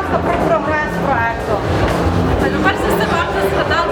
ласка, про прогрес проекту. Ну, перш за все, варто згадати.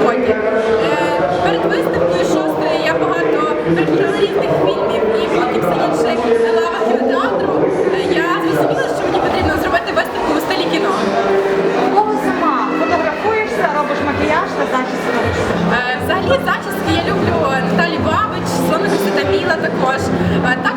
сьогодні. Е, перед виставкою шостої я багато переглядала різних фільмів і блоків все інше на лавах кінотеатру. Е, я зрозуміла, що мені потрібно зробити виставку у стилі кіно. Кого сама фотографуєшся, робиш макіяж та зачіски? Е, взагалі зачіски я люблю Наталі Бабич, Соника Ситаміла також. Так